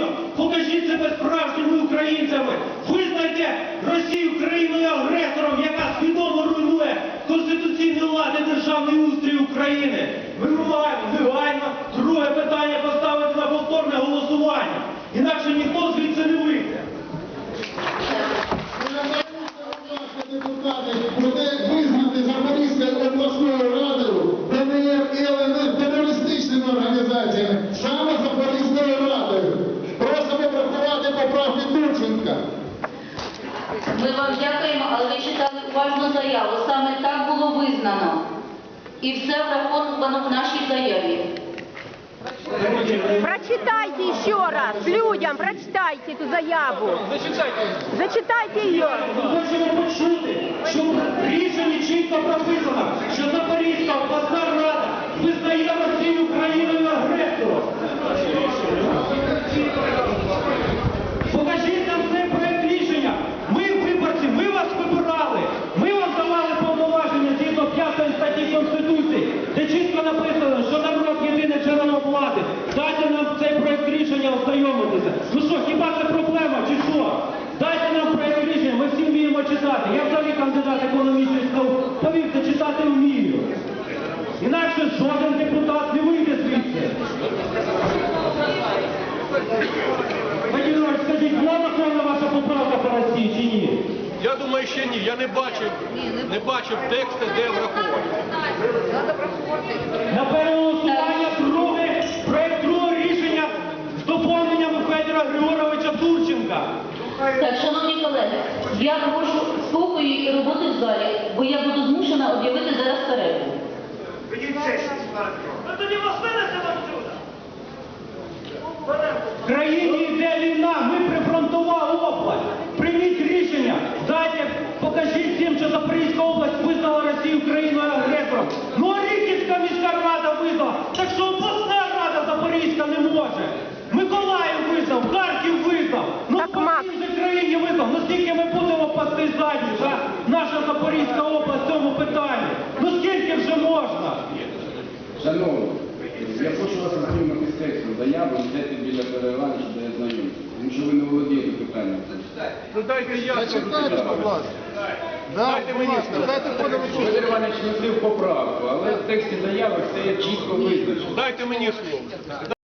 Україна, покажіть себе справжніми українцями, визнайте Росію країною агресором, яка свідомо руйнує конституційний лад і державний устрій України. Ми вимагаємо негайно друге питання поставити уважно заяву. Саме так було визнано. І все враховано в нашій заяві. Прочитайте еще раз людям, прочитайте эту заяву. Зачитайте. Зачитайте ее. Хочемо почути, що в рішенні чітко прописано, що Запорізька обласна рада визнає Росію країною агресором. Покажіть нам цей проект рішення. Ми виборці, ми вас вибирали. Ми вам давали повноваження згідно 5 статті Конституції, де чітко написано, що народ єдине джерело влади. Дайте нам цей проект рішення ознайомитися. Ну що, хіба це проблема чи що? Дайте нам проект рішення, ми всі вміємо читати. Я взагалі кандидат економічних наук. Повірте, читати вмію. Інакше жоден депутат не вийде звідси. Вадим скажіть, була врахована ваша поправка по Росії чи ні? Я думаю, ще ні. Я не бачив, не бачив тексту, де враховані. На переголосування друге, я прошу спокою і роботи в залі, бо я буду змушена об'явити зараз перерву. В країні йде війна, ми прифронтова область. Прийміть рішення, дайте, покажіть всім, що Запорізька область визнала Росію країною агресором. Ну а Ріківська міська рада визнала, так що обласна рада Запорізька не може. Миколаїв визнав, Харків визнав. Ну Так, по всій же країні визнав. Ну скільки ми будемо пасти задніш, а? Наша Запорізька область в цьому питанні. Ну скільки вже можна? Шановні, я прошу вас ознайомити з текстом заяви, йдете біля переривання, щоб я знайомився. Тому що ви не володієте питанням. Ну дайте я. Зачитайте, будь ласка. Дайте мені дайте подивитися. Федір Іванович носив поправку, але в тексті заяви все є чітко визначено. Дайте мені слово.